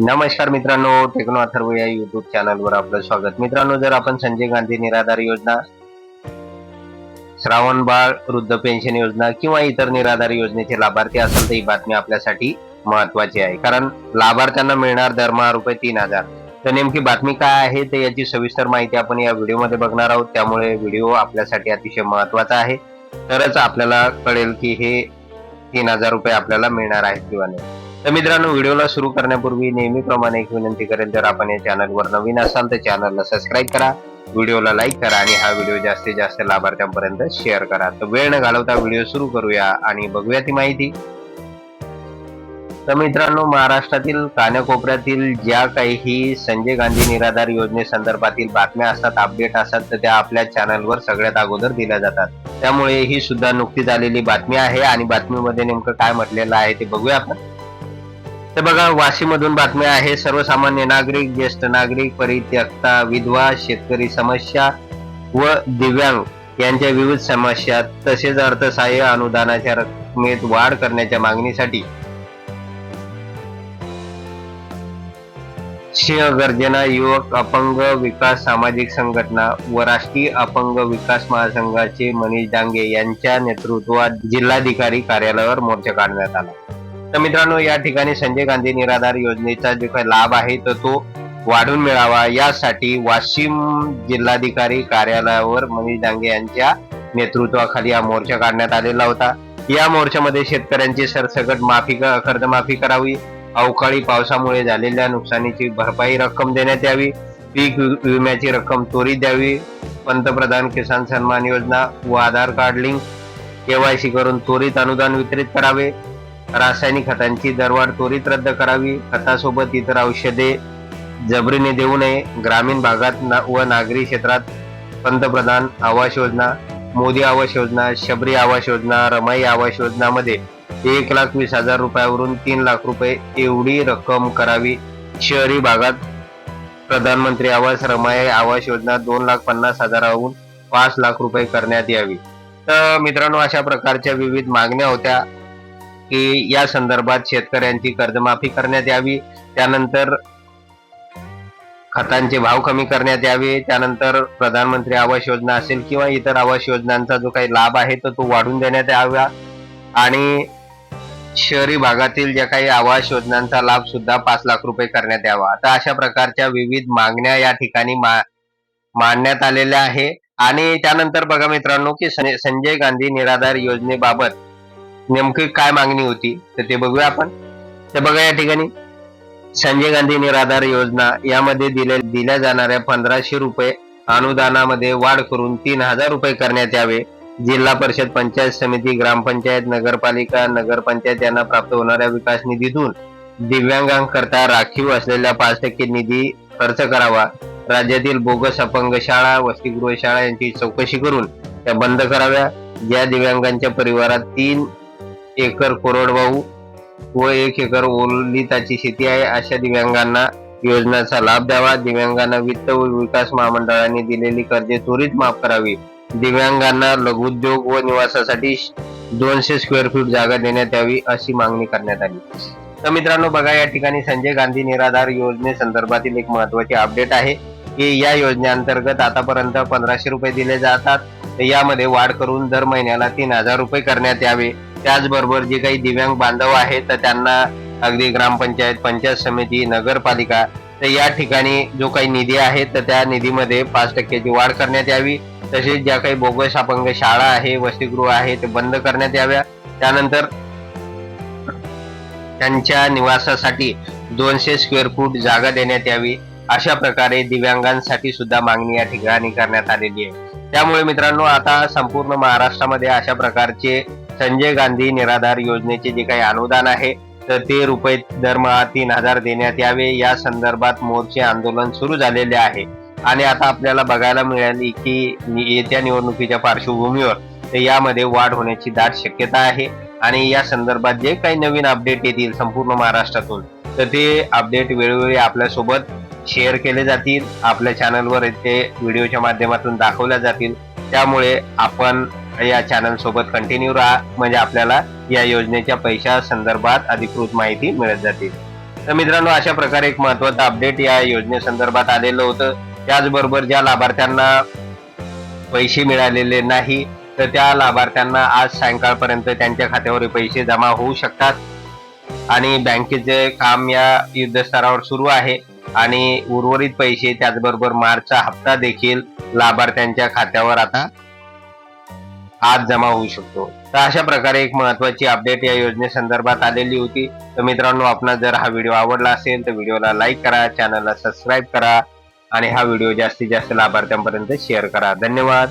नमस्कार मित्रांनो टेक्नो अथर्व या युट्यूब चॅनलवर आपलं स्वागत. मित्रांनो जर आपण संजय गांधी निराधार योजना श्रावण बाळ वृद्ध पेन्शन योजना किंवा इतर निराधार योजनेचे लाभार्थी असेल तर ही बातमी आपल्यासाठी महत्वाची आहे. कारण लाभार्थ्यांना मिळणार दरमहा रुपये तीन हजार. तर नेमकी बातमी काय आहे तर याची सविस्तर माहिती आपण या व्हिडिओमध्ये बघणार आहोत. त्यामुळे व्हिडिओ आपल्यासाठी अतिशय महत्त्वाचा आहे. तरच आपल्याला कळेल की हे तीन हजार रुपये आपल्याला मिळणार आहेत किंवा नाही. तर मित्रांनो व्हिडिओला सुरू करण्यापूर्वी नेहमीप्रमाणे एक विनंती करेल जर आपण या चॅनलवर नवीन असाल तर चॅनलला सबस्क्राईब करा व्हिडिओला लाईक करा आणि हा व्हिडिओ जास्तीत जास्त लाभार्थ्यांपर्यंत शेअर करा. तर वेळ न घालवता व्हिडिओ सुरू करूया आणि बघूया ती माहिती. तर मित्रांनो महाराष्ट्रातील कानाकोपऱ्यातील ज्या काही संजय गांधी निराधार योजनेसंदर्भातील बातम्या असतात अपडेट असतात तर त्या आपल्या चॅनलवर सगळ्यात अगोदर दिल्या जातात. त्यामुळे ही सुद्धा नुकतीच आलेली बातमी आहे आणि बातमीमध्ये नेमकं काय म्हटलेलं आहे ते बघूया आपण. तर बघा वाशीमधून बातम्या आहे. सर्वसामान्य नागरिक ज्येष्ठ नागरिक परित्यक्ता विधवा शेतकरी समस्या व दिव्यांग यांच्या विविध समस्या तसेच अर्थसहाय्य अनुदानाच्या रकमेत वाढ करण्याच्या मागणीसाठी सिंहगर्जना युवक अपंग विकास सामाजिक संघटना व राष्ट्रीय अपंग विकास महासंघाचे मनीष डांगे यांच्या नेतृत्वात जिल्हाधिकारी कार्यालयावर मोर्चा काढण्यात आला. तर मित्रांनो या ठिकाणी संजय गांधी निराधार योजनेचा जो काही लाभ आहे तर तो वाढून मिळावा. यासाठी वाशिम जिल्हाधिकारी कार्यालयावर मनीष डांगे यांच्या नेतृत्वाखाली हा मोर्चा काढण्यात आलेला होता. या मोर्चामध्ये शेतकऱ्यांची सरसकट माफी कर्जमाफी करावी. अवकाळी पावसामुळे झालेल्या नुकसानीची भरपाई रक्कम देण्यात यावी. पीक विम्याची रक्कम त्वरित द्यावी. पंतप्रधान किसान सन्मान योजना व आधार कार्ड लिंक केवायसी करून त्वरित अनुदान वितरित करावे. रासायनिक खतांची दरवाढ त्वरित रद्द करावी. खतासोबत इतर औषधे जबरीने देऊ नये. ग्रामीण भागात ना- व नागरी क्षेत्रात पंतप्रधान आवास योजना मोदी आवास योजना शबरी आवास योजना रमाई आवास योजनामध्ये एक लाख वीस हजार रुपयावरून तीन लाख रुपये एवढी रक्कम करावी. शहरी भागात प्रधानमंत्री आवास रमाई आवास योजना दोन लाख पन्नास हजाराहून पाच लाख रुपये करण्यात यावी. तर मित्रांनो अशा प्रकारच्या विविध मागण्या होत्या. की या संदर्भात शेतकऱ्यांची कर्जमाफी करण्यात यावी त्यानंतर खतांचे भाव कमी करण्यात यावे त्यानंतर प्रधानमंत्री आवास योजना असेल किंवा इतर आवास योजनांचा जो काही लाभ आहे तो तो वाढून देण्यात यावा. आणि शहरी भागातील ज्या काही आवास योजनांचा लाभ सुद्धा पाच लाख रुपये करण्यात यावा. तर अशा प्रकारच्या विविध मागण्या या ठिकाणी मा मांडण्यात आलेल्या आहे. आणि त्यानंतर बघा मित्रांनो की संजय गांधी निराधार योजनेबाबत नेमकी काय मागणी होती तर ते बघूया आपण. तर बघा या ठिकाणी संजय गांधी निराधार योजना यामध्ये दिले दिल्या जाणाऱ्या पंधराशे रुपये अनुदानामध्ये वाढ करून तीन हजार रुपये करण्यात यावे. जिल्हा परिषद पंचायत समिती ग्रामपंचायत नगरपालिका नगरपंचायत यांना प्राप्त होणाऱ्या विकास निधीतून दिव्यांगांकरता राखीव असलेल्या पाच टक्के निधी खर्च करावा. राज्यातील बोगस अपंग शाळा वसतिगृह शाळा यांची चौकशी करून त्या बंद कराव्या. ज्या दिव्यांगांच्या परिवारात तीन एकर कोरडवाहू व एक एकर ओलिताची शेती आहे. अशा दिव्यांगांना योजनाचा लाभ द्यावा. दिव्यांगांना वित्त व विकास महामंडळाने दिलेली कर्जे त्वरित माफ करावी. दिव्यांगांना लघुउद्योग व निवासासाठी दोनशे स्क्वेअर फूट जागा देण्यात यावी अशी मागणी करण्यात आली. तर मित्रांनो बघा या ठिकाणी संजय गांधी निराधार योजनेसंदर्भातील एक महत्वाची अपडेट आहे की या योजनेअंतर्गत आतापर्यंत पंधराशे रुपये दिले जातात. यामध्ये वाढ करून दर महिन्याला तीन हजार रुपये करण्यात यावे. त्याचबरोबर जे काही दिव्यांग बांधव आहेत तर त्यांना अगदी ग्रामपंचायत पंचायत समिती नगरपालिका तर या ठिकाणी जो काही निधी आहे तर त्या निधीमध्ये पाच टक्क्याची वाढ करण्यात यावी. तसेच ज्या काही बोगस अपंग शाळा आहे वसतिगृह आहे ते बंद करण्यात याव्या. त्यानंतर त्यांच्या निवासासाठी दोनशे स्क्वेअर फूट जागा देण्यात यावी. अशा प्रकारे दिव्यांगांसाठी सुद्धा मागणी या ठिकाणी करण्यात आलेली आहे. त्यामुळे मित्रांनो आता संपूर्ण महाराष्ट्रामध्ये अशा प्रकारचे संजय गांधी निराधार योजनेचे जे काही अनुदान आहे तर ते रुपये दरमहा तीन हजार देण्यात यावे. या संदर्भात मोर्चे आंदोलन सुरू झालेले आहे. आणि आता आपल्याला बघायला मिळाली की येत्या निवडणुकीच्या पार्श्वभूमीवर यामध्ये वाढ होण्याची दाट शक्यता आहे. आणि या संदर्भात जे काही नवीन अपडेट येतील संपूर्ण महाराष्ट्रातून तर ते अपडेट वेळोवेळी आपल्यासोबत शेअर केले जातील. आपल्या चॅनलवर ते व्हिडिओच्या माध्यमातून दाखवल्या जातील. त्यामुळे आपण या चॅनल सोबत कंटिन्यू राहा. म्हणजे आपल्याला या योजनेच्या पैशा संदर्भात अधिकृत माहिती मिळत जातील तर मित्रांनो अशा प्रकारे एक महत्त्वाचा अपडेट या योजनेसंदर्भात आलेलं होतं. त्याचबरोबर ज्या लाभार्थ्यांना पैसे मिळालेले नाही तर त्या लाभार्थ्यांना आज सायंकाळपर्यंत त्यांच्या खात्यावर पैसे जमा होऊ शकतात. आणि बँकेचे काम या युद्धस्तरावर सुरू आहे. आणि उर्वरित पैसे त्याचबरोबर मार्चचा हप्ता देखील लाभार्थ्यांच्या खात्यावर आता आज जमा होऊ शकतो. तर अशा प्रकारे एक महत्वाची अपडेट या योजनेसंदर्भात आलेली होती. तर मित्रांनो आपला जर हा व्हिडिओ आवडला असेल तर व्हिडिओला लाईक करा चॅनलला सबस्क्राईब करा आणि हा व्हिडिओ जास्तीत जास्त लाभार्थ्यांपर्यंत शेअर करा. धन्यवाद.